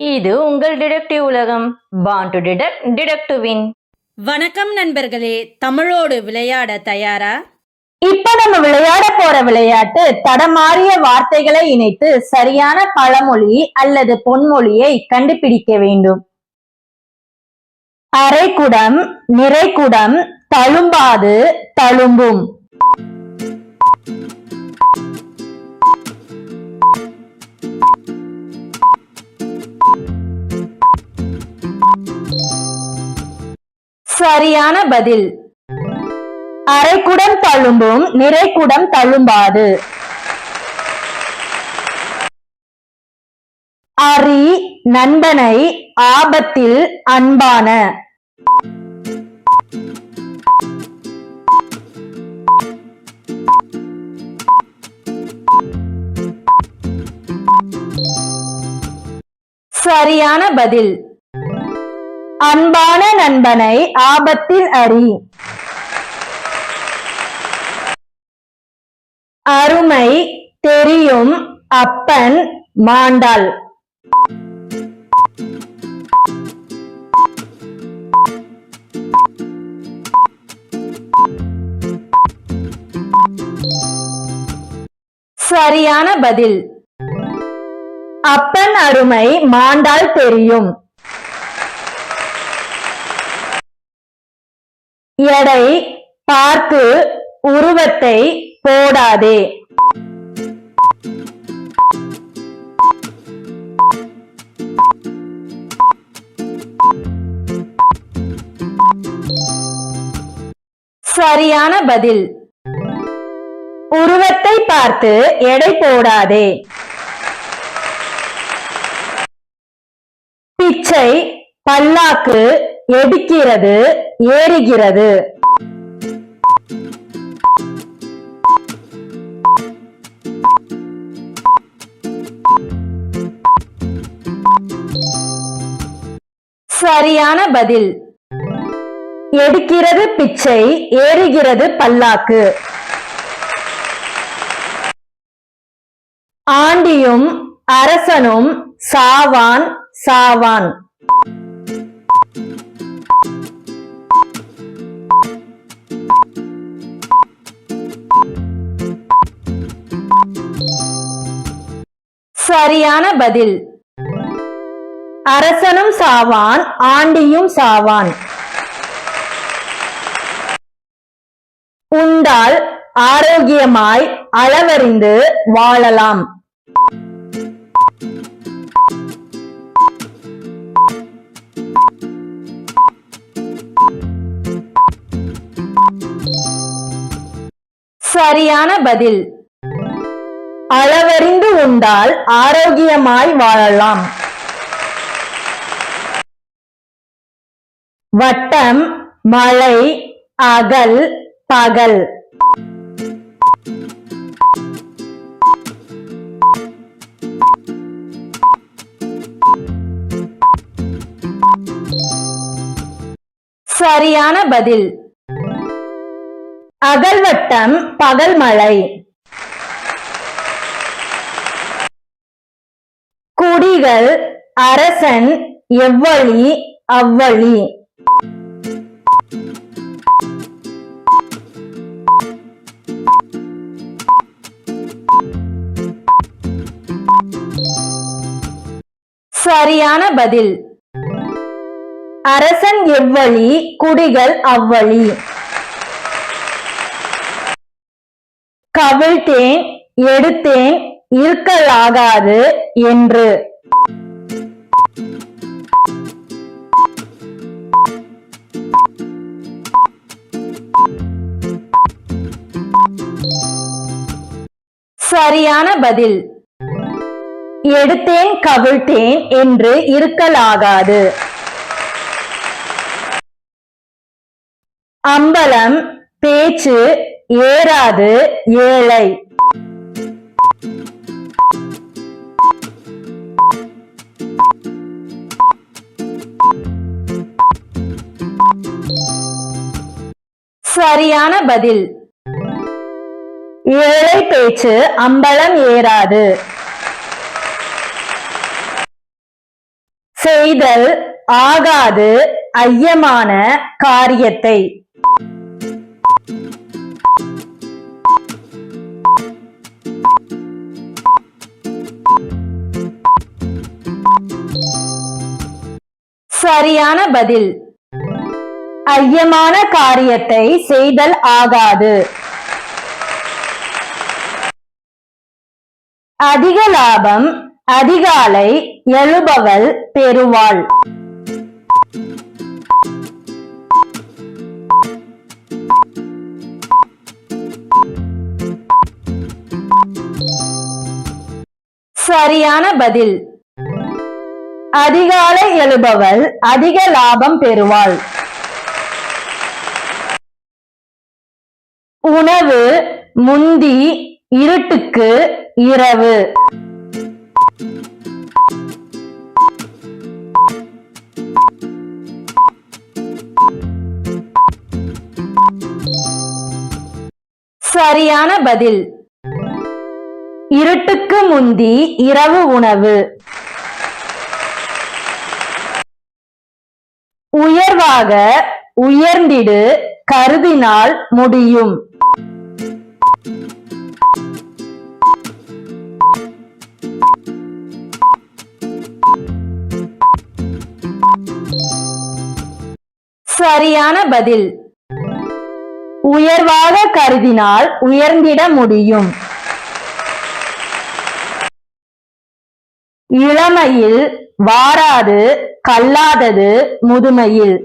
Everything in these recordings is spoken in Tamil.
இது உங்கள் டிடெக்டிவ் உலகம். Born to detect detect to win வணக்கம் நண்பர்களே தமிழோடு விளையாட தயாரா? இப்ப நம்ம விளையாட போற விளையாட்டு தடமாறிய வார்த்தைகளை இணைத்து சரியான பழமொழி அல்லது பொன்மொழியை கண்டுபிடிக்க வேண்டும். அரைக்குடம் நிறைக்குடம் தழும்பாது தழும்பும். சரியான பதில். அரைக்குடம் தழும்பும் நிறைக்குடம் தழும்பாது. அறி நண்பனை ஆபத்தில் அன்பான. சரியான பதில். அன்பான நண்பனை ஆபத்தில் அறி அருமை தெரியும் அப்பன் மாண்டாள். சரியான பதில். அப்பன் அருமை மாண்டால் தெரியும். எடை பார்த்து உருவத்தை போடாதே. சரியான பதில். உருவத்தை பார்த்து எடை போடாதே. பிச்சை பல்லாக்கு எடுக்கிறது ஏறுகிறது. சரியான பதில். எடுக்கிறது பிச்சை ஏறுகிறது பல்லாக்கு. ஆண்டியும் அரசனும் சாவான் சாவான். சரியான பதில். அரசனும் சாவான் ஆண்டியும் சாவான். உண்டால் ஆரோக்கியமாய் அளவறிந்து வாழலாம். சரியான பதில். அளவறிந்து உண்டால் ஆரோக்கியமாய் வாழலாம். வட்டம் மழை அகல் பகல். சரியான பதில். அகல்வட்டம் பகல் மழை குடிகள் அரசன் எவ்வழி அவ்வழி? சரியான பதில். அரசன் எவ்வழி குடிகள் அவ்வழி. கவிழ்த்தேன் எடுத்தேன் இருக்கலாகாது என்று. சரியான பதில். எடுத்தேன் கவிழ்த்தேன் என்று இருக்கலாகாது. அம்பலம் பேச்சு ஏறாது ஏழை. சரியான பதில். ஏழை பேச்சு அம்பலம் ஏறாது. செய்தல் ஆகாது ஐயமான காரியத்தை. சரியான பதில். ஐயமான காரியத்தை செய்தல் ஆகாது. அதிக லாபம் அதிகாலை எழுபவள் பெறுவாள். சரியான பதில். அதிகாலை எழுபவள் அதிக லாபம் பெறுவாள். உணவு முந்தி இருட்டுக்கு இரவு. சரியான பதில். இருட்டுக்கு முந்தி இரவு உணவு. உயர்வாக உயர்ந்திடு கருதினால் முடியும். சரியான பதில். உயர்வாக கருதினால் உயர்ந்திட முடியும். இளமையில் வாராது கல்லாதது முதுமையில்.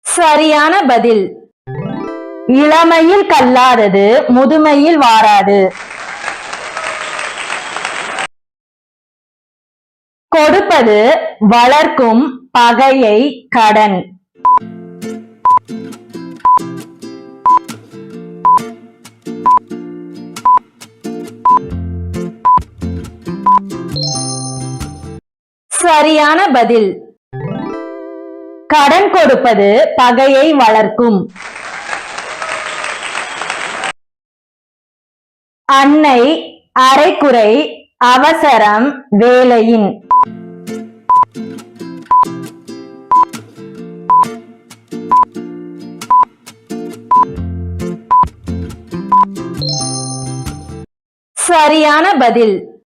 சரியான பதில். இளமையில் கல்லாதது முதுமையில் வாராது. கொடுப்பது வளர்க்கும் பகையை கடன். சரியான பதில். கடன் கொடுப்பது பகையை வளர்க்கும். அன்னை அரைக்குறை அவசரம் வேலையின். சரியான பதில்.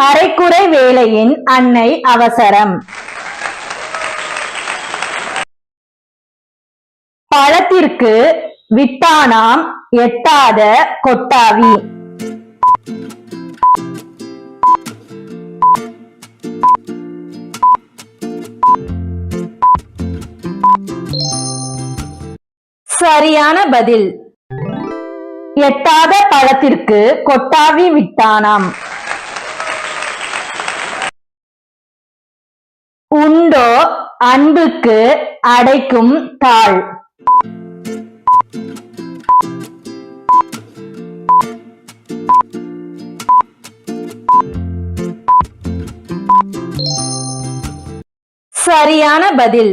அரைக்குறை வேலையின் அன்னை அவசரம். பழத்திற்கு விட்டானாம் எட்டாத கொட்டாவி. சரியான பதில். எட்டாத பழத்திற்கு கொட்டாவி விட்டானாம். உண்டோ அன்புக்கு அடைக்கும் தாள். சரியான பதில்.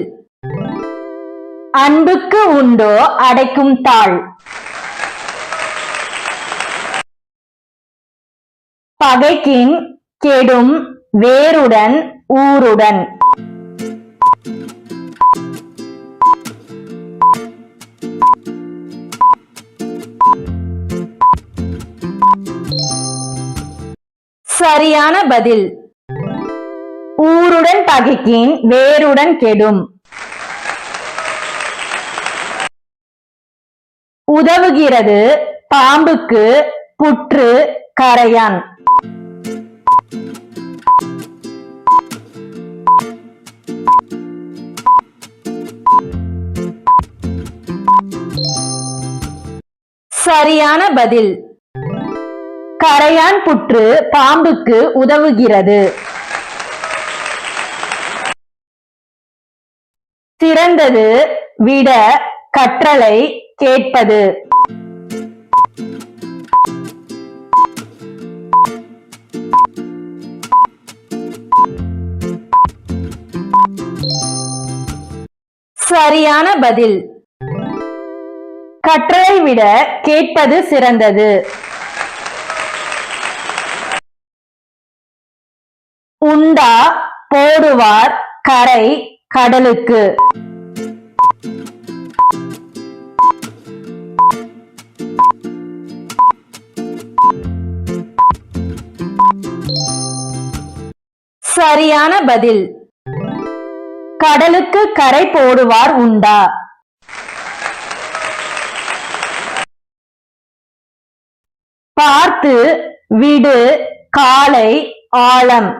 அன்புக்கு உண்டோ அடைக்கும் தாள். பகைக்கின் கெடும் வேருடன் ஊருடன். சரியான பதில். ஊருடன் பகைக்கின் வேருடன் கெடும். உதவுகிறது பாம்புக்கு புற்று கரையான். சரியான பதில். கரையான் புற்று பாம்புக்கு உதவுகிறது. சிறந்தது விட கற்றலை கேட்பது. சரியான பதில். கற்றலை விட கேட்பது சிறந்தது. உண்டா போடுவார் கரை கடலுக்கு. சரியான பதில். கடலுக்கு கரை போடுவார் உண்டா? பார்த்து விடு காலை ஆழம்.